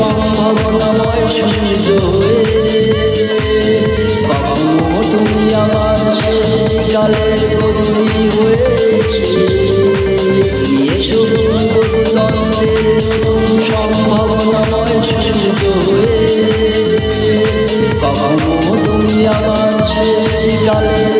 সম্ভাবনাময় সূর্য কখনো তুমি আমার কালের বদলি হয়েছে শুধু দ্বন্দ্বের নতুন সম্ভাবনাময় সূর্য হয়ে কখনো তুমি আমার কালের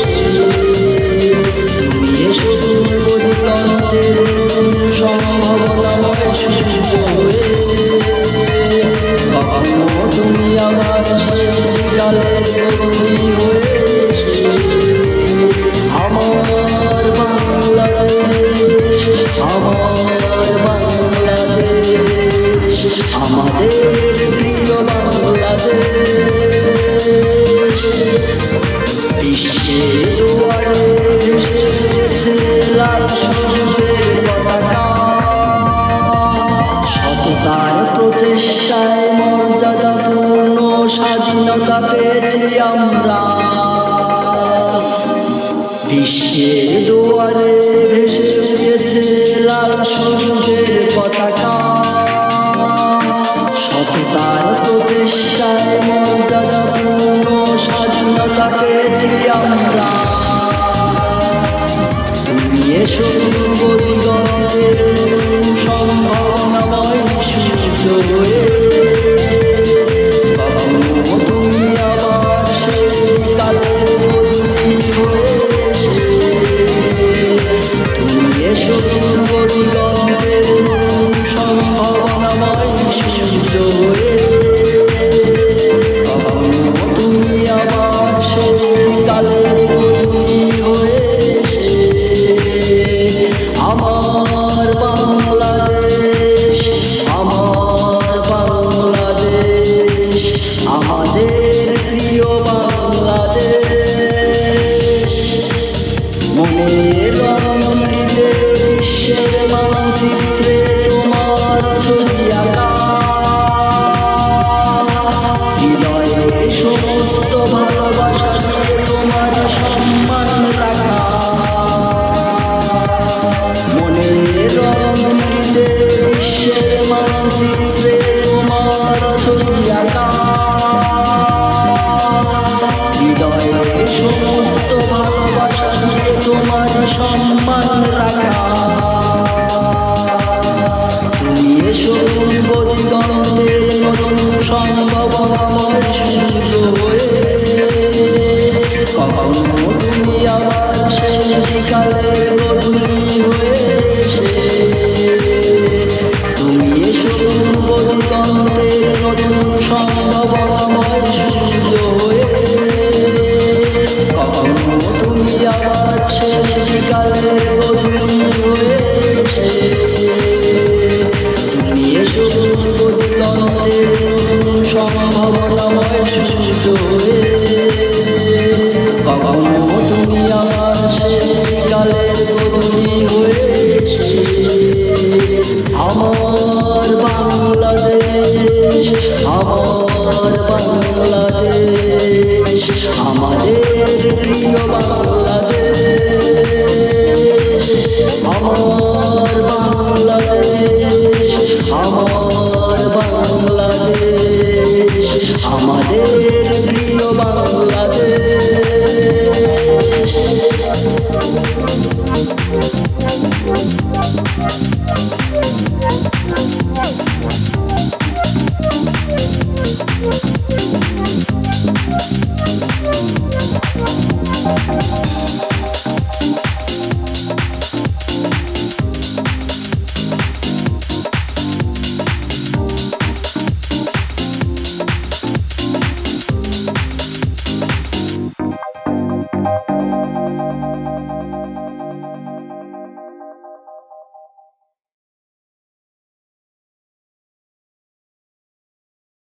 সম্ভাবনাময় সূর্য হয়ে কখনো তুমি আমার কালের গভীর প্রচেষ্টায় মর্যাদাপূর্ণ স্বাধীনতা পেয়েছি আমরা। বিশ্বের দুয়ারে ভেসে উঠেছে লাল সবুজের পতাকা। সততার প্রচেষ্টায় মর্যাদাপূর্ণ স্বাধীনতা পেয়েছি আমরা। তুমি এসো দিগন্তের Hare সম্মান রাখা। তুমি এসো নতুন সম্ভাবনাময় সম্ভাবনাময় সূর্য কখনো তুমি আমার সেই কালের আমার বাংলাদেশ আমার বাংলাদেশ।